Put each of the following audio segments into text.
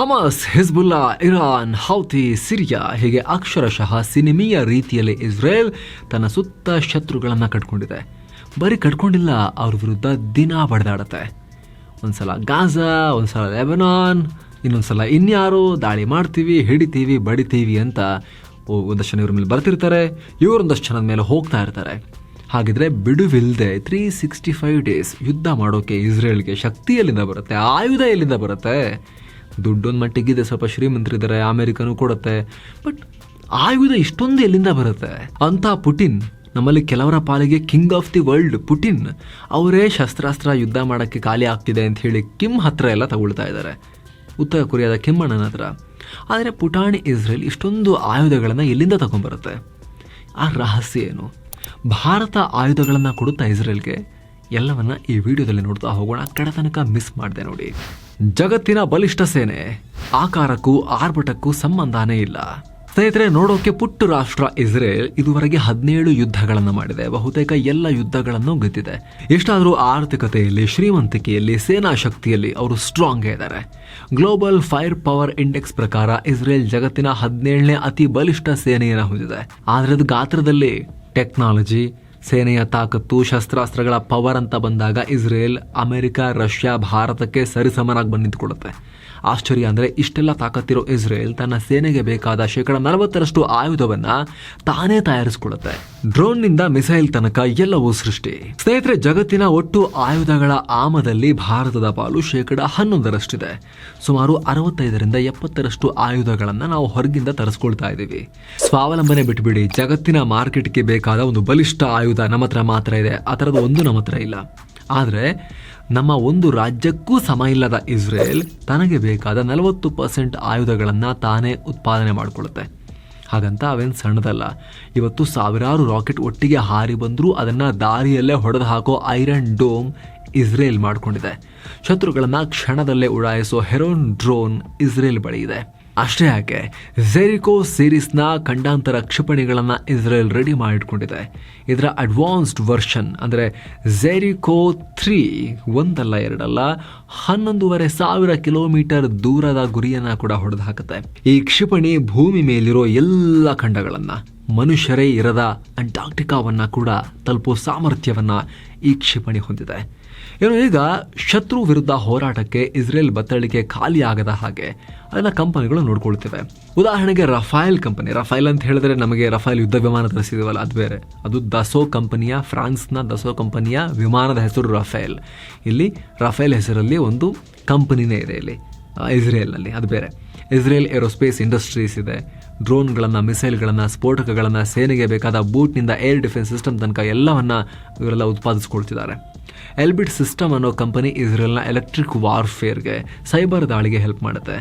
Hamas, Hezbollah, Iran, Houthi, Syria ಹೀಗೆ ಅಕ್ಷರಶಃ ಸಿನಿಮೀಯ ರೀತಿಯಲ್ಲಿ ಇಸ್ರೇಲ್ ತನ್ನ ಸುತ್ತ ಶತ್ರುಗಳನ್ನು ಕಟ್ಕೊಂಡಿದೆ. ಬರೀ ಕಟ್ಕೊಂಡಿಲ್ಲ, ಅವ್ರ ವಿರುದ್ಧ ದಿನ ಬಡ್ದಾಡತ್ತೆ. ಒಂದ್ಸಲ ಗಾಜಾ, ಒಂದ್ಸಲ ಲೆಬನಾನ್, ಇನ್ನೊಂದ್ಸಲ ಇನ್ಯಾರು, ದಾಳಿ ಮಾಡ್ತೀವಿ, ಹಿಡಿತೀವಿ, ಬಡಿತೀವಿ ಅಂತ ಒಂದಷ್ಟು ಜನ ಇವ್ರ ಮೇಲೆ ಬರ್ತಿರ್ತಾರೆ, ಇವರೊಂದಷ್ಟು ಜನದ ಮೇಲೆ ಹೋಗ್ತಾ ಇರ್ತಾರೆ. ಹಾಗಿದ್ರೆ ಬಿಡುವಿಲ್ಲದೆ ತ್ರೀ ಸಿಕ್ಸ್ಟಿ ಫೈವ್ ಡೇಸ್ ಯುದ್ಧ ಮಾಡೋಕೆ ಇಸ್ರೇಲ್ಗೆ ಶಕ್ತಿ ಎಲ್ಲಿಂದ ಬರುತ್ತೆ, ಆಯುಧ ಎಲ್ಲಿಂದ ಬರುತ್ತೆ? ದುಡ್ಡೊಂದು ಮಟ್ಟಿಗಿದೆ. ಸ್ವಲ್ಪ ಶ್ರೀಮಂತರಿದ್ದಾರೆ ಅಮೆರಿಕನೂ ಕೊಡುತ್ತೆ. ಬಟ್ ಆಯುಧ ಇಷ್ಟೊಂದು ಎಲ್ಲಿಂದ ಬರುತ್ತೆ? ಅಂತ ಪುಟಿನ್, ನಮ್ಮಲ್ಲಿ ಕೆಲವರ ಪಾಲಿಗೆ king of the world Putin, ಅವರೇ ಶಸ್ತ್ರಾಸ್ತ್ರ ಯುದ್ಧ ಮಾಡೋಕ್ಕೆ ಖಾಲಿ ಆಗ್ತಿದೆ ಅಂತ ಹೇಳಿ ಕಿಮ್ ಹತ್ರ ಎಲ್ಲ ತಗೊಳ್ತಾ ಇದ್ದಾರೆ ಉತ್ತರ ಕೊರಿಯಾದ ಕಿಮ್ ಅಣ್ಣನ ಹತ್ರ. ಆದರೆ ಪುಟಾಣಿ ಇಸ್ರೇಲ್ ಇಷ್ಟೊಂದು ಆಯುಧಗಳನ್ನು ಎಲ್ಲಿಂದ ತಗೊಂಡ್ಬರುತ್ತೆ ಆ ರಹಸ್ಯ ಏನು? ಭಾರತ ಆಯುಧಗಳನ್ನು ಕೊಡುತ್ತಾ ಇಸ್ರೇಲ್ಗೆ? ಎಲ್ಲವನ್ನ ಈ ವಿಡಿಯೋದಲ್ಲಿ ನೋಡ್ತಾ ಹೋಗೋಣ. ಕಡೆತನಕ ಮಿಸ್ ಮಾಡಿದೆ ನೋಡಿ. ಜಗತ್ತಿನ ಬಲಿಷ್ಠ ಸೇನೆ, ಆಕಾರಕ್ಕೂ ಆರ್ಭಟಕ್ಕೂ ಸಂಬಂಧನೇ ಇಲ್ಲ. ಸ್ನೇಹಿತರೆ, ನೋಡೋಕೆ ಪುಟ್ಟ ರಾಷ್ಟ್ರ ಇಸ್ರೇಲ್ ಇದುವರೆಗೆ ಹದಿನೇಳು ಯುದ್ಧಗಳನ್ನು ಮಾಡಿದೆ. ಬಹುತೇಕ ಎಲ್ಲ ಯುದ್ಧಗಳನ್ನು ಗೆದ್ದಿದೆ. ಎಷ್ಟಾದರೂ ಆರ್ಥಿಕತೆಯಲ್ಲಿ, ಶ್ರೀಮಂತಿಕೆಯಲ್ಲಿ, ಸೇನಾ ಶಕ್ತಿಯಲ್ಲಿ ಅವರು ಸ್ಟ್ರಾಂಗ್ ಇದ್ದಾರೆ. ಗ್ಲೋಬಲ್ ಫೈರ್ ಪವರ್ ಇಂಡೆಕ್ಸ್ ಪ್ರಕಾರ ಇಸ್ರೇಲ್ ಜಗತ್ತಿನ ಹದಿನೇಳನೇ ಅತಿ ಬಲಿಷ್ಠ ಸೇನೆಯನ್ನು ಹೊಂದಿದೆ. ಆದರೆ ಅದು ಗಾತ್ರದಲ್ಲಿ ಟೆಕ್ನಾಲಜಿ ಸೇನೆಯ ತಾಕತ್ತು, ಶಸ್ತ್ರಾಸ್ತ್ರಗಳ ಪವರ್ ಅಂತ ಬಂದಾಗ ಇಸ್ರೇಲ್, ಅಮೆರಿಕ, ರಷ್ಯಾ, ಭಾರತಕ್ಕೆ ಸರಿಸಮನಾಗಿ ಬಂದು ನಿಂತ್ಕೊಳ್ಳುತ್ತೆ ಆಶ್ಚರ್ಯ ಅಂದರೆ ಇಷ್ಟೆಲ್ಲ ತಾಕತ್ತಿರೋ ಇಸ್ರೇಲ್ ತನ್ನ ಸೇನೆಗೆ ಬೇಕಾದ ಶೇಕಡ ನಲವತ್ತರಷ್ಟು ಆಯುಧವನ್ನ ತಾನೇ ತಯಾರಿಸಿಕೊಳ್ಳುತ್ತೆ ಡ್ರೋನ್ನಿಂದ ಮಿಸೈಲ್ ತನಕ ಎಲ್ಲವೂ ಸೃಷ್ಟಿ. ಸ್ನೇಹಿತರೆ, ಜಗತ್ತಿನ ಒಟ್ಟು ಆಯುಧಗಳ ಆಮದಲ್ಲಿ ಭಾರತದ ಪಾಲು ಶೇಕಡ ಹನ್ನೊಂದರಷ್ಟಿದೆ. ಸುಮಾರು ಅರವತ್ತೈದರಿಂದ ಎಪ್ಪತ್ತರಷ್ಟು ಆಯುಧಗಳನ್ನು ನಾವು ಹೊರಗಿಂದ ತರಿಸ್ಕೊಳ್ತಾ ಇದ್ದೀವಿ. ಸ್ವಾವಲಂಬನೆ ಬಿಟ್ಬಿಡಿ, ಜಗತ್ತಿನ ಮಾರ್ಕೆಟ್ಗೆ ಬೇಕಾದ ಒಂದು ಬಲಿಷ್ಠ ಆಯುಧ ನಮ್ಮ ಹತ್ರ ಮಾತ್ರ ಇದೆ. ಆ ಥರದ್ದು ಒಂದು ನಮ್ಮ ಹತ್ರ ಇಲ್ಲ. ಆದರೆ ನಮ್ಮ ಒಂದು ರಾಜ್ಯಕ್ಕೂ ಸಮ ಇಲ್ಲದ ಇಸ್ರೇಲ್ ತನಗೆ ಬೇಕಾದ ನಲವತ್ತು ಪರ್ಸೆಂಟ್ ಆಯುಧಗಳನ್ನು ತಾನೇ ಉತ್ಪಾದನೆ ಮಾಡಿಕೊಳ್ಳುತ್ತೆ. ಹಾಗಂತ ಅವೇನು ಸಣ್ಣದಲ್ಲ. ಇವತ್ತು ಸಾವಿರಾರು ರಾಕೆಟ್ ಒಟ್ಟಿಗೆ ಹಾರಿ ಬಂದರೂ ಅದನ್ನು ದಾರಿಯಲ್ಲೇ ಹೊಡೆದು ಹಾಕೋ ಐರನ್ ಡೋಮ್ ಇಸ್ರೇಲ್ ಮಾಡಿಕೊಂಡಿದೆ. ಶತ್ರುಗಳನ್ನು ಕ್ಷಣದಲ್ಲೇ ಉಡಾಯಿಸೋ ಹೆರೋನ್ ಡ್ರೋನ್ ಇಸ್ರೇಲ್ ಬಳಿ ಇದೆ. ಅಷ್ಟೇ ಯಾಕೆ ಜೆರಿಕೋ ಸೀರೀಸ್ನ ಖಂಡಾಂತರ ಕ್ಷಿಪಣಿಗಳನ್ನು ಇಸ್ರೇಲ್ ರೆಡಿ ಮಾಡಿಟ್ಕೊಂಡಿದೆ. ಇದರ ಅಡ್ವಾನ್ಸ್ಡ್ ವರ್ಷನ್ ಅಂದರೆ ಜೆರಿಕೋ ತ್ರೀ ಒಂದಲ್ಲ ಎರಡಲ್ಲ, ಹನ್ನೊಂದೂವರೆ ಸಾವಿರ ಕಿಲೋಮೀಟರ್ ದೂರದ ಗುರಿಯನ್ನು ಕೂಡ ಹೊಡೆದು ಹಾಕುತ್ತೆ ಈ ಕ್ಷಿಪಣಿ ಭೂಮಿ ಮೇಲಿರೋ ಎಲ್ಲ ಖಂಡಗಳನ್ನು, ಮನುಷ್ಯರೇ ಇರದ ಅಂಟಾರ್ಟಿಕಾವನ್ನು ಕೂಡ ತಲುಪೋ ಸಾಮರ್ಥ್ಯವನ್ನು ಈ ಕ್ಷಿಪಣಿ ಹೊಂದಿದೆ. ಏನು, ಈಗ ಶತ್ರು ವಿರುದ್ಧ ಹೋರಾಟಕ್ಕೆ ಇಸ್ರೇಲ್ ಬತ್ತಳಿಕೆ ಖಾಲಿಯಾಗದ ಹಾಗೆ ಅದನ್ನ ಕಂಪನಿಗಳು ನೋಡ್ಕೊಳ್ತಿವೆ. ಉದಾಹರಣೆಗೆ ರಫೈಲ್ ಕಂಪನಿ. ರಫೈಲ್ ಅಂತ ಹೇಳಿದ್ರೆ ನಮಗೆ ರಫೈಲ್ ಯುದ್ಧ ವಿಮಾನ ತರಿಸಿದೀವಲ್ಲ, ಅದು ಬೇರೆ. ಅದು ದಸೋ ಕಂಪನಿಯ, ಫ್ರಾನ್ಸ್ನ ದಸೋ ಕಂಪನಿಯ ವಿಮಾನದ ಹೆಸರು ರಫೇಲ್ ಇಲ್ಲಿ ರಫೇಲ್ ಹೆಸರಲ್ಲಿ ಒಂದು ಕಂಪನಿನೇ ಇದೆ ಇಲ್ಲಿ ಇಸ್ರೇಲ್ನಲ್ಲಿ, ಅದು ಬೇರೆ. ಇಸ್ರೇಲ್ ಏರೋಸ್ಪೇಸ್ ಇಂಡಸ್ಟ್ರೀಸ್ ಇದೆ ಡ್ರೋನ್ಗಳನ್ನು, ಮಿಸೈಲ್ಗಳನ್ನು, ಸ್ಫೋಟಕಗಳನ್ನು ಸೇನೆಗೆ ಬೇಕಾದ ಬೂಟ್ನಿಂದ ಏರ್ ಡಿಫೆನ್ಸ್ ಸಿಸ್ಟಮ್ ತನಕ ಎಲ್ಲವನ್ನ ಇವರೆಲ್ಲ ಉತ್ಪಾದಿಸ್ಕೊಳ್ತಿದ್ದಾರೆ. ಎಲ್ಬಿಟ್ ಸಿಸ್ಟಮ್ ಅನ್ನೋ ಕಂಪನಿ ಇಸ್ರೇಲ್ನ ಎಲೆಕ್ಟ್ರಿಕ್ ವಾರ್ಫೇರ್ಗೆ ಸೈಬರ್ ದಾಳಿಗೆ ಹೆಲ್ಪ್ ಮಾಡುತ್ತೆ.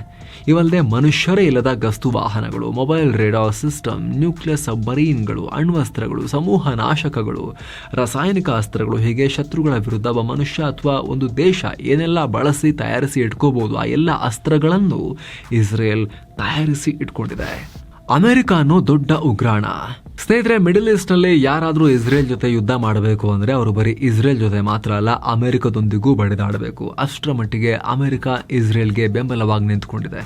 ಇವಲ್ಲದೆ ಮನುಷ್ಯರೇ ಇಲ್ಲದ ಗಸ್ತು ವಾಹನಗಳು, ಮೊಬೈಲ್ ರೇಡಾ ಸಿಸ್ಟಮ್, ನ್ಯೂಕ್ಲಿಯಸ್ ಸಬ್ಮರೀನ್ಗಳು, ಅಣ್ವಸ್ತ್ರಗಳು, ಸಮೂಹ ನಾಶಕಗಳು, ರಾಸಾಯನಿಕ ಅಸ್ತ್ರಗಳು ಹೀಗೆ ಶತ್ರುಗಳ ವಿರುದ್ಧ ಒಬ್ಬ ಮನುಷ್ಯ ಅಥವಾ ಒಂದು ದೇಶ ಏನೆಲ್ಲ ಬಳಸಿ ತಯಾರಿಸಿ ಇಟ್ಕೋಬಹುದು ಆ ಎಲ್ಲ ಅಸ್ತ್ರಗಳನ್ನು ಇಸ್ರೇಲ್ ತಯಾರಿಸಿ ಇಟ್ಕೊಂಡಿದೆ. ಅಮೆರಿಕ ಅನ್ನೋ ದೊಡ್ಡ ಉಗ್ರಾಣ. ಸ್ನೇಹಿತರೆ ಮಿಡಲ್ ಈಸ್ಟ್ನಲ್ಲಿ ಯಾರಾದರೂ ಇಸ್ರೇಲ್ ಜೊತೆ ಯುದ್ಧ ಮಾಡಬೇಕು ಅಂದ್ರೆ ಅವರು ಬರೀ ಇಸ್ರೇಲ್ ಜೊತೆ ಮಾತ್ರ ಅಲ್ಲ, ಅಮೆರಿಕದೊಂದಿಗೂ ಬಡಿದಾಡಬೇಕು. ಅಷ್ಟರ ಮಟ್ಟಿಗೆ ಅಮೆರಿಕ ಇಸ್ರೇಲ್ಗೆ ಬೆಂಬಲವಾಗಿ ನಿಂತ್ಕೊಂಡಿದೆ.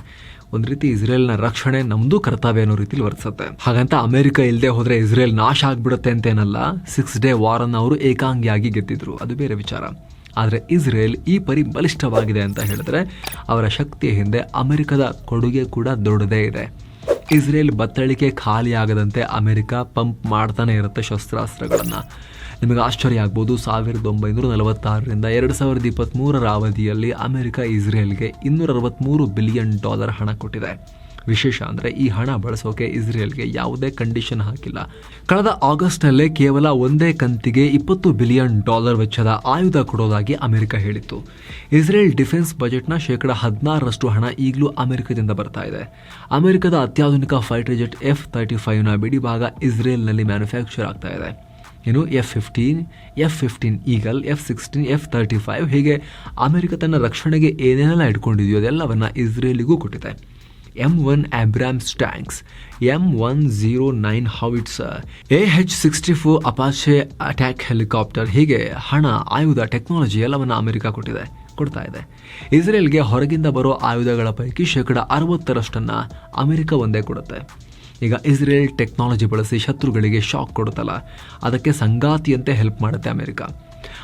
ಒಂದು ರೀತಿ ಇಸ್ರೇಲ್ನ ರಕ್ಷಣೆ ನಮ್ದು ಕರ್ತವ್ಯ ಅನ್ನೋ ರೀತಿಲಿ ವರ್ತಿಸುತ್ತೆ. ಹಾಗಂತ ಅಮೆರಿಕ ಇಲ್ಲದೆ ಹೋದ್ರೆ ಇಸ್ರೇಲ್ ನಾಶ ಆಗ್ಬಿಡುತ್ತೆ ಅಂತೇನಲ್ಲ ಸಿಕ್ಸ್ ಡೇ ವಾರ್ ಅನ್ನು ಅವರು ಏಕಾಂಗಿಯಾಗಿ ಗೆದ್ದಿದ್ರು. ಅದು ಬೇರೆ ವಿಚಾರ. ಆದರೆ ಇಸ್ರೇಲ್ ಈ ಪರಿ ಬಲಿಷ್ಠವಾಗಿದೆ ಅಂತ ಹೇಳಿದ್ರೆ ಅವರ ಶಕ್ತಿಯ ಹಿಂದೆ ಅಮೆರಿಕದ ಕೊಡುಗೆ ಕೂಡ ದೊಡ್ಡದೇ ಇದೆ. ಇಸ್ರೇಲ್ ಬತ್ತಳಿಕೆ ಖಾಲಿಯಾಗದಂತೆ ಅಮೆರಿಕ ಪಂಪ್ ಮಾಡ್ತಾನೆ ಇರುತ್ತೆ ಶಸ್ತ್ರಾಸ್ತ್ರಗಳನ್ನು. ನಿಮಗೆ ಆಶ್ಚರ್ಯ ಆಗ್ಬೋದು, ಸಾವಿರದ ಒಂಬೈನೂರ ನಲವತ್ತಾರರಿಂದ ಎರಡು ಸಾವಿರದ ಇಪ್ಪತ್ತ್ಮೂರರ ಅವಧಿಯಲ್ಲಿ ಅಮೆರಿಕ ಇಸ್ರೇಲ್ಗೆ ಇನ್ನೂರ ಅರವತ್ತ್ಮೂರು ಬಿಲಿಯನ್ ಡಾಲರ್ ಹಣ ಕೊಟ್ಟಿದೆ. ವಿಶೇಷ ಅಂದರೆ ಈ ಹಣ ಬಳಸೋಕೆ ಇಸ್ರೇಲ್ಗೆ ಯಾವುದೇ ಕಂಡೀಷನ್ ಹಾಕಿಲ್ಲ. ಕಳೆದ ಆಗಸ್ಟ್ನಲ್ಲೇ ಕೇವಲ ಒಂದೇ ಕಂತಿಗೆ ಇಪ್ಪತ್ತು ಬಿಲಿಯನ್ ಡಾಲರ್ ವೆಚ್ಚದ ಆಯುಧ ಕೊಡೋದಾಗಿ ಅಮೆರಿಕ ಹೇಳಿತ್ತು. ಇಸ್ರೇಲ್ ಡಿಫೆನ್ಸ್ ಬಜೆಟ್ನ ಶೇಕಡ ಹದಿನಾರರಷ್ಟು ಹಣ ಈಗಲೂ ಅಮೆರಿಕದಿಂದ ಬರ್ತಾ ಇದೆ. ಅಮೆರಿಕದ ಅತ್ಯಾಧುನಿಕ ಫೈಟರ್ ಜೆಟ್ ಎಫ್ ತರ್ಟಿ ಫೈವ್ನ ಬಿಡಿಭಾಗ ಇಸ್ರೇಲ್ನಲ್ಲಿ ಮ್ಯಾನುಫ್ಯಾಕ್ಚರ್ ಆಗ್ತಾ ಇದೆ. ಇನ್ನು F fifteen F fifteen eagle F sixteen F thirty five ಹೀಗೆ ಅಮೆರಿಕ ತನ್ನ ರಕ್ಷಣೆಗೆ ಏನೇನೆಲ್ಲ ಇಟ್ಕೊಂಡಿದೆಯೋ ಅದೆಲ್ಲವನ್ನು ಇಸ್ರೇಲಿಗೂ ಕೊಟ್ಟಿದೆ. M one Abrams tanks M one zero nine howitzers A H sixty four Apache attack helicopter ಹೀಗೆ ಹಣ, ಆಯುಧ ಟೆಕ್ನಾಲಜಿ ಎಲ್ಲವನ್ನು ಅಮೆರಿಕ ಕೊಟ್ಟಿದೆ, ಕೊಡ್ತಾ ಇದೆ. ಇಸ್ರೇಲ್ಗೆ ಹೊರಗಿಂದ ಬರೋ ಆಯುಧಗಳ ಪೈಕಿ ಶೇಕಡ ಅರವತ್ತರಷ್ಟನ್ನು ಅಮೆರಿಕ ಒಂದೇ ಕೊಡುತ್ತೆ. ಈಗ ಇಸ್ರೇಲ್ ಟೆಕ್ನಾಲಜಿ ಬಳಸಿ ಶತ್ರುಗಳಿಗೆ ಶಾಕ್ ಕೊಡುತ್ತಲ್ಲ. ಅದಕ್ಕೆ ಸಂಗಾತಿಯಂತೆ ಹೆಲ್ಪ್ ಮಾಡುತ್ತೆ ಅಮೆರಿಕ.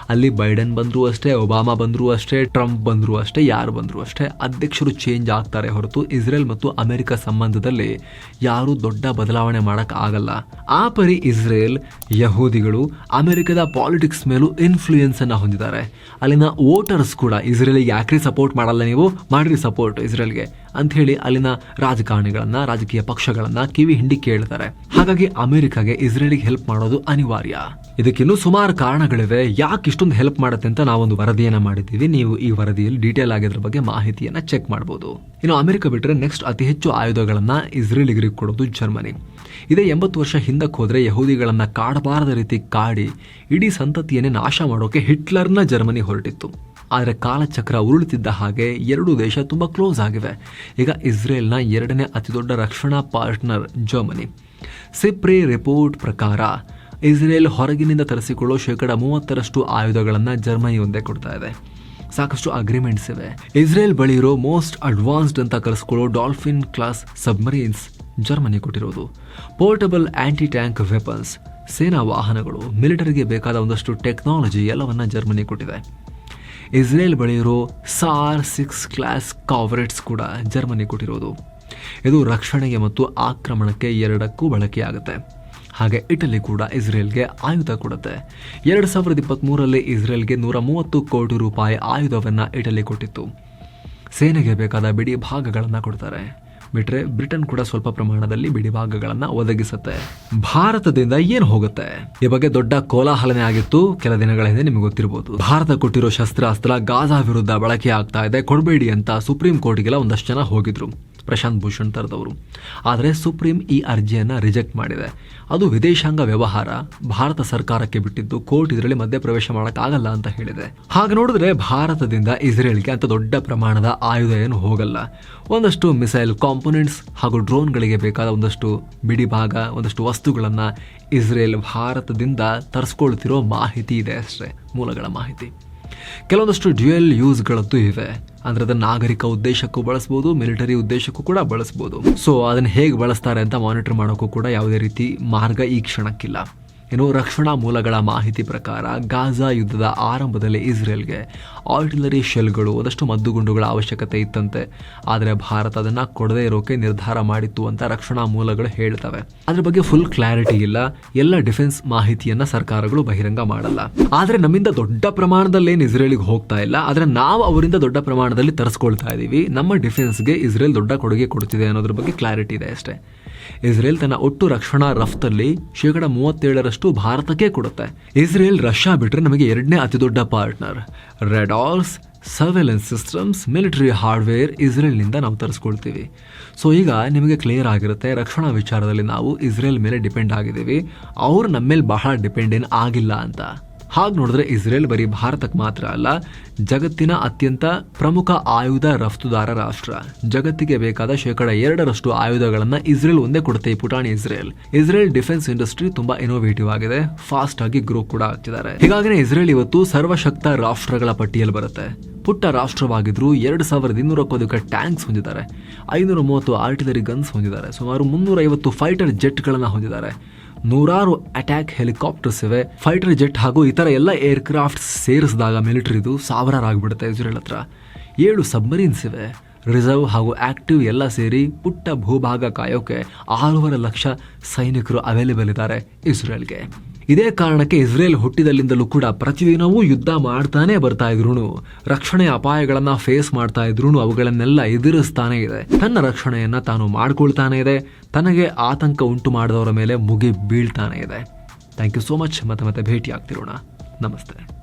ಅಲ್ಲಿ ಬೈಡನ್ ಬಂದರೂ ಅಷ್ಟೇ, ಒಬಾಮಾ ಬಂದರೂ ಅಷ್ಟೇ, ಟ್ರಂಪ್ ಬಂದರೂ ಅಷ್ಟೇ, ಯಾರು ಬಂದರೂ ಅಷ್ಟೇ, ಅಧ್ಯಕ್ಷರು ಚೇಂಜ್ ಆಗ್ತಾರೆ ಹೊರತು ಇಸ್ರೇಲ್ ಮತ್ತು ಅಮೆರಿಕ ಸಂಬಂಧದಲ್ಲಿ ಯಾರೂ ದೊಡ್ಡ ಬದಲಾವಣೆ ಮಾಡೋಕ್ಕೆ ಆಗಲ್ಲ. ಆ ಪರಿ ಇಸ್ರೇಲ್ ಯಹೂದಿಗಳು ಅಮೆರಿಕದ ಪಾಲಿಟಿಕ್ಸ್ ಮೇಲೂ ಇನ್ಫ್ಲೂಯೆನ್ಸನ್ನು ಹೊಂದಿದ್ದಾರೆ. ಅಲ್ಲಿನ ವೋಟರ್ಸ್ ಕೂಡ ಇಸ್ರೇಲಿಗೆ ಯಾಕ್ರಿ ಸಪೋರ್ಟ್ ಮಾಡಲ್ಲ ನೀವು? ಮಾಡಿರಿ ಸಪೋರ್ಟ್ ಇಸ್ರೇಲ್ಗೆ ಅಂತ ಹೇಳಿ ಅಲ್ಲಿನ ರಾಜಕಾರಣಿಗಳನ್ನು, ರಾಜಕೀಯ ಪಕ್ಷಗಳನ್ನು ಕಿವಿ ಹಿಂಡಿ ಕೇಳ್ತಾರೆ. ಹಾಗಾಗಿ ಅಮೆರಿಕಾಗೆ ಇಸ್ರೇಲಿಗೆ ಹೆಲ್ಪ್ ಮಾಡೋದು ಅನಿವಾರ್ಯ. ಇದಕ್ಕಿನ್ನೂ ಸುಮಾರು ಕಾರಣಗಳಿವೆ. ಯಾಕೆ ಇಷ್ಟೊಂದು ಹೆಲ್ಪ್ ಮಾಡುತ್ತೆ ಅಂತ ನಾವೊಂದು ವರದಿಯನ್ನು ಮಾಡಿದ್ದೀವಿ. ನೀವು ಈ ವರದಿಯಲ್ಲಿ ಡೀಟೇಲ್ ಆಗಿದ್ರ ಬಗ್ಗೆ ಮಾಹಿತಿಯನ್ನ ಚೆಕ್ ಮಾಡಬಹುದು ಇನ್ನು ಅಮೆರಿಕ ಬಿಟ್ಟರೆ ನೆಕ್ಸ್ಟ್ ಅತಿ ಹೆಚ್ಚು ಆಯುಧಗಳನ್ನ ಇಸ್ರೇಲಿಗರಿಗೆ ಕೊಡೋದು ಜರ್ಮನಿ. ಇದೇ ಎಂಬತ್ತು ವರ್ಷ ಹಿಂದಕ್ಕೆ ಹೋದರೆ ಯಹೂದಿಗಳನ್ನ ಕಾಡಬಾರದ ರೀತಿ ಕಾಡಿ ಇಡೀ ಸಂತತಿಯನ್ನೇ ನಾಶ ಮಾಡೋಕೆ ಹಿಟ್ಲರ್ನ ಜರ್ಮನಿ ಹೊರಟಿತ್ತು. ಆದರೆ ಕಾಲಚಕ್ರ ಉರುಳುತ್ತಿದ್ದ ಹಾಗೆ ಎರಡೂ ದೇಶ ತುಂಬ ಕ್ಲೋಸ್ ಆಗಿವೆ. ಈಗ ಇಸ್ರೇಲ್ನ ಎರಡನೇ ಅತಿದೊಡ್ಡ ರಕ್ಷಣಾ ಪಾರ್ಟ್ನರ್ ಜರ್ಮನಿ. ಸಿಪ್ರಿ ರಿಪೋರ್ಟ್ ಪ್ರಕಾರ ಇಸ್ರೇಲ್ ಹೊರಗಿನಿಂದ ತರಿಸಿಕೊಳ್ಳೋ ಶೇಕಡ ಮೂವತ್ತರಷ್ಟು ಆಯುಧಗಳನ್ನು ಜರ್ಮನಿ ಒಂದೇ ಕೊಡ್ತಾ ಇದೆ. ಸಾಕಷ್ಟು ಅಗ್ರಿಮೆಂಟ್ಸ್ ಇವೆ. ಇಸ್ರೇಲ್ ಬಳಿ ಇರೋ ಮೋಸ್ಟ್ ಅಡ್ವಾನ್ಸ್ಡ್ ಅಂತ ಕರೆಸ್ಕೊಳ್ಳೋ ಡಾಲ್ಫಿನ್ ಕ್ಲಾಸ್ ಸಬ್ಮರೀನ್ಸ್ ಜರ್ಮನಿ ಕೊಟ್ಟಿರೋದು. ಪೋರ್ಟಬಲ್ ಆಂಟಿ ಟ್ಯಾಂಕ್ ವೆಪನ್ಸ್ ಸೇನಾ ವಾಹನಗಳು ಮಿಲಿಟರಿಗೆ ಬೇಕಾದ ಒಂದಷ್ಟು ಟೆಕ್ನಾಲಜಿ ಎಲ್ಲವನ್ನ ಜರ್ಮನಿ ಕೊಟ್ಟಿದೆ. ಇಸ್ರೇಲ್ ಬಳಿ ಇರೋ ಸಾರ್ ಸಿಕ್ಸ್ ಕ್ಲಾಸ್ ಕಾವರೆಟ್ಸ್ ಕೂಡ ಜರ್ಮನಿ ಕೊಟ್ಟಿರೋದು. ಇದು ರಕ್ಷಣೆಗೆ ಮತ್ತು ಆಕ್ರಮಣಕ್ಕೆ ಎರಡಕ್ಕೂ ಬಳಕೆಯಾಗುತ್ತೆ. ಹಾಗೆ ಇಟಲಿ ಕೂಡ ಇಸ್ರೇಲ್ಗೆ ಆಯುಧ ಕೊಡುತ್ತೆ. ಎರಡು ಸಾವಿರದ ಇಪ್ಪತ್ತ್ಮೂರರಲ್ಲಿ ಇಸ್ರೇಲ್ಗೆ ನೂರ ಮೂವತ್ತು ಕೋಟಿ ರೂಪಾಯಿ ಆಯುಧವನ್ನು ಇಟಲಿ ಕೊಟ್ಟಿತ್ತು. ಸೇನೆಗೆ ಬೇಕಾದ ಬಿಡಿ ಭಾಗಗಳನ್ನು ಕೊಡ್ತಾರೆ. ಬಿಟ್ಟರೆ ಬ್ರಿಟನ್ ಕೂಡ ಸ್ವಲ್ಪ ಪ್ರಮಾಣದಲ್ಲಿ ಬಿಡಿ ಭಾಗಗಳನ್ನು ಒದಗಿಸುತ್ತೆ. ಭಾರತದಿಂದ ಏನು ಹೋಗುತ್ತೆ? ಈ ಬಗ್ಗೆ ದೊಡ್ಡ ಕೋಲಾಹಲನೆ ಆಗಿತ್ತು ಕೆಲ ದಿನಗಳ ಹಿಂದೆ ನಿಮಗೆ ಗೊತ್ತಿರಬಹುದು ಭಾರತ ಕೊಟ್ಟಿರೋ ಶಸ್ತ್ರಾಸ್ತ್ರ ಗಾಜಾ ವಿರುದ್ಧ ಬಳಕೆ ಆಗ್ತಾ ಇದೆ. ಕೊಡಬೇಡಿ ಅಂತ ಸುಪ್ರೀಂ ಕೋರ್ಟ್ಗೆಲ್ಲ ಒಂದಷ್ಟು ಜನ ಹೋಗಿದ್ರು. ಪ್ರಶಾಂತ್ ಭೂಷಣ್ ತರದವರು. ಆದರೆ ಸುಪ್ರೀಂ ಈ ಅರ್ಜಿಯನ್ನು ರಿಜೆಕ್ಟ್ ಮಾಡಿದೆ. ಅದು ವಿದೇಶಾಂಗ ವ್ಯವಹಾರ, ಭಾರತ ಸರ್ಕಾರಕ್ಕೆ ಬಿಟ್ಟಿದ್ದು ಕೋರ್ಟ್ ಇದರಲ್ಲಿ ಮಧ್ಯಪ್ರವೇಶ ಮಾಡೋಕ್ಕಾಗಲ್ಲ ಅಂತ ಹೇಳಿದೆ. ಹಾಗೆ ನೋಡಿದ್ರೆ ಭಾರತದಿಂದ ಇಸ್ರೇಲ್ಗೆ ಅಂತ ದೊಡ್ಡ ಪ್ರಮಾಣದ ಆಯುಧ ಏನು ಹೋಗಲ್ಲ. ಒಂದಷ್ಟು ಮಿಸೈಲ್ ಕಾಂಪೊನೆಂಟ್ಸ್ ಹಾಗೂ ಡ್ರೋನ್ಗಳಿಗೆ ಬೇಕಾದ ಒಂದಷ್ಟು ಬಿಡಿ ಭಾಗ ಒಂದಷ್ಟು ವಸ್ತುಗಳನ್ನು ಇಸ್ರೇಲ್ ಭಾರತದಿಂದ ತರಿಸ್ಕೊಳ್ತಿರೋ ಮಾಹಿತಿ ಇದೆ ಅಷ್ಟೇ, ಮೂಲಗಳ ಮಾಹಿತಿ. ಕೆಲವೊಂದಷ್ಟು ಡ್ಯುಯಲ್ ಯೂಸ್ಗಳದ್ದು ಇವೆ. ಅಂದ್ರೆ ಅದನ್ನು ನಾಗರಿಕ ಉದ್ದೇಶಕ್ಕೂ ಬಳಸ್ಬೋದು, ಮಿಲಿಟರಿ ಉದ್ದೇಶಕ್ಕೂ ಕೂಡ ಬಳಸ್ಬೋದು. ಸೊ ಅದನ್ನ ಹೇಗೆ ಬಳಸ್ತಾರೆ ಅಂತ ಮಾನಿಟರ್ ಮಾಡೋಕ್ಕೂ ಕೂಡ ಯಾವುದೇ ರೀತಿ ಮಾರ್ಗ ಈ ಕ್ಷಣಕ್ಕಿಲ್ಲ. ಇನ್ನು ರಕ್ಷಣಾ ಮೂಲಗಳ ಮಾಹಿತಿ ಪ್ರಕಾರ ಗಾಜಾ ಯುದ್ಧದ ಆರಂಭದಲ್ಲಿ ಇಸ್ರೇಲ್ಗೆ ಆರ್ಟಿಲರಿ ಶೆಲ್ಗಳು ಒಂದಷ್ಟು ಮದ್ದುಗುಂಡುಗಳ ಅವಶ್ಯಕತೆ ಇತ್ತಂತೆ. ಆದರೆ ಭಾರತ ಅದನ್ನ ಕೊಡದೇ ಇರೋಕೆ ನಿರ್ಧಾರ ಮಾಡಿತ್ತು ಅಂತ ರಕ್ಷಣಾ ಮೂಲಗಳು ಹೇಳ್ತವೆ. ಅದ್ರ ಬಗ್ಗೆ ಫುಲ್ ಕ್ಲಾರಿಟಿ ಇಲ್ಲ. ಎಲ್ಲ ಡಿಫೆನ್ಸ್ ಮಾಹಿತಿಯನ್ನ ಸರ್ಕಾರಗಳು ಬಹಿರಂಗ ಮಾಡಲ್ಲ. ಆದರೆ ನಮ್ಮಿಂದ ದೊಡ್ಡ ಪ್ರಮಾಣದಲ್ಲಿ ಏನು ಇಸ್ರೇಲಿಗೆ ಹೋಗ್ತಾ ಇಲ್ಲ. ಆದರೆ ನಾವು ಅವರಿಂದ ದೊಡ್ಡ ಪ್ರಮಾಣದಲ್ಲಿ ತರಿಸ್ಕೊಳ್ತಾ ಇದ್ದೀವಿ ನಮ್ಮ ಡಿಫೆನ್ಸ್ಗೆ ಇಸ್ರೇಲ್ ದೊಡ್ಡ ಕೊಡುಗೆ ಕೊಡ್ತಿದೆ ಅನ್ನೋದ್ರ ಬಗ್ಗೆ ಕ್ಲಾರಿಟಿ ಇದೆ ಅಷ್ಟೇ. ಇಸ್ರೇಲ್ ತನ್ನ ಒಟ್ಟು ರಕ್ಷಣಾ ರಫ್ತಲ್ಲಿ ಶೇಕಡ ಮೂವತ್ತೇಳರಷ್ಟು ಭಾರತಕ್ಕೆ ಕೊಡುತ್ತೆ. ಇಸ್ರೇಲ್, ರಷ್ಯಾ ಬಿಟ್ಟರೆ ನಮಗೆ ಎರಡನೇ ಅತಿದೊಡ್ಡ partner. Radars surveillance systems military hardware ಇಸ್ರೇಲ್ನಿಂದ ನಾವು ತರಿಸ್ಕೊಳ್ತೀವಿ. ಸೊ ಈಗ ನಿಮಗೆ ಕ್ಲಿಯರ್ ಆಗಿರುತ್ತೆ, ರಕ್ಷಣಾ ವಿಚಾರದಲ್ಲಿ ನಾವು ಇಸ್ರೇಲ್ ಮೇಲೆ ಡಿಪೆಂಡ್ ಆಗಿದ್ದೀವಿ. ಅವ್ರು ನಮ್ಮ ಮೇಲೆ ಬಹಳ ಡಿಪೆಂಡ್ ಏನು ಆಗಿಲ್ಲ ಅಂತ. ಹಾಗೆ ನೋಡಿದ್ರೆ ಇಸ್ರೇಲ್ ಬರೀ ಭಾರತಕ್ಕೆ ಮಾತ್ರ ಅಲ್ಲ, ಜಗತ್ತಿನ ಅತ್ಯಂತ ಪ್ರಮುಖ ಆಯುಧ ರಫ್ತುದಾರ ರಾಷ್ಟ್ರ. ಜಗತ್ತಿಗೆ ಬೇಕಾದ ಶೇಕಡ ಎರಡರಷ್ಟು ಆಯುಧಗಳನ್ನ ಇಸ್ರೇಲ್ ಒಂದೇ ಕೊಡುತ್ತೆ ಈ ಪುಟಾಣಿ ಇಸ್ರೇಲ್. ಇಸ್ರೇಲ್ ಡಿಫೆನ್ಸ್ ಇಂಡಸ್ಟ್ರಿ ತುಂಬಾ ಇನೋವೇಟಿವ್ ಆಗಿದೆ ಫಾಸ್ಟ್ ಆಗಿ ಗ್ರೋ ಕೂಡ ಆಗ್ತಿದ್ದಾರೆ. ಹೀಗಾಗಿ ಇಸ್ರೇಲ್ ಇವತ್ತು ಸರ್ವಶಕ್ತ ರಾಷ್ಟ್ರಗಳ ಪಟ್ಟಿಯಲ್ಲಿ ಬರುತ್ತೆ. ಪುಟ್ಟ ರಾಷ್ಟ್ರವಾಗಿದ್ರು ಎರಡು ಸಾವಿರದ ಇನ್ನೂರಕ್ಕೂ ಅಧಿಕ ಟ್ಯಾಂಕ್ಸ್ ಹೊಂದಿದ್ದಾರೆ. ಐನೂರ ಮೂವತ್ತು ಆರ್ಟಿಲರಿ ಗನ್ಸ್ ಹೊಂದಿದ್ದಾರೆ. ಸುಮಾರು ಮುನ್ನೂರ ಐವತ್ತು ಫೈಟರ್ ಜೆಟ್ಗಳನ್ನು ಹೊಂದಿದ್ದಾರೆ. ನೂರಾರು ಅಟ್ಯಾಕ್ ಹೆಲಿಕಾಪ್ಟರ್ಸ್ ಇವೆ. ಫೈಟರ್ ಜೆಟ್ ಹಾಗೂ ಇತರ ಎಲ್ಲ ಏರ್ ಕ್ರಾಫ್ಟ್ ಸೇರಿಸಿದಾಗ ಮಿಲಿಟರಿದು ಸಾವಿರಾರು ಆಗಿಬಿಡುತ್ತೆ ಇಸ್ರೇಲ್ ಹತ್ರ. ಏಳು ಸಬ್ಮರೀನ್ಸ್ ಇವೆ. ರಿಸರ್ವ್ ಹಾಗೂ ಆಕ್ಟಿವ್ ಎಲ್ಲ ಸೇರಿ ಪುಟ್ಟ ಭೂಭಾಗ ಕಾಯೋಕೆ ಆರೂವರೆ ಲಕ್ಷ ಸೈನಿಕರು ಅವೈಲೇಬಲ್ ಇದ್ದಾರೆ ಇಸ್ರೇಲ್ಗೆ. ಇದೇ ಕಾರಣಕ್ಕೆ ಇಸ್ರೇಲ್ ಹುಟ್ಟಿದಲ್ಲಿಂದಲೂ ಕೂಡ ಪ್ರತಿದಿನವೂ ಯುದ್ಧ ಮಾಡ್ತಾನೆ ಬರ್ತಾ ಇದ್ರು ರಕ್ಷಣೆ ಅಪಾಯಗಳನ್ನ ಫೇಸ್ ಮಾಡ್ತಾ ಇದ್ರು ಅವುಗಳನ್ನೆಲ್ಲ ಎದುರಿಸ್ತಾನೆ ಇದೆ. ತನ್ನ ರಕ್ಷಣೆಯನ್ನ ತಾನು ಮಾಡ್ಕೊಳ್ತಾನೆ ಇದೆ. ತನಗೆ ಆತಂಕ ಉಂಟು ಮಾಡಿದವರ ಮೇಲೆ ಮುಗಿ ಬೀಳ್ತಾನೆ ಇದೆ. ಥ್ಯಾಂಕ್ ಯು ಸೋ ಮಚ್ ಮತ್ತೆ ಮತ್ತೆ ಭೇಟಿ ಆಗ್ತಿರೋಣ ನಮಸ್ತೆ.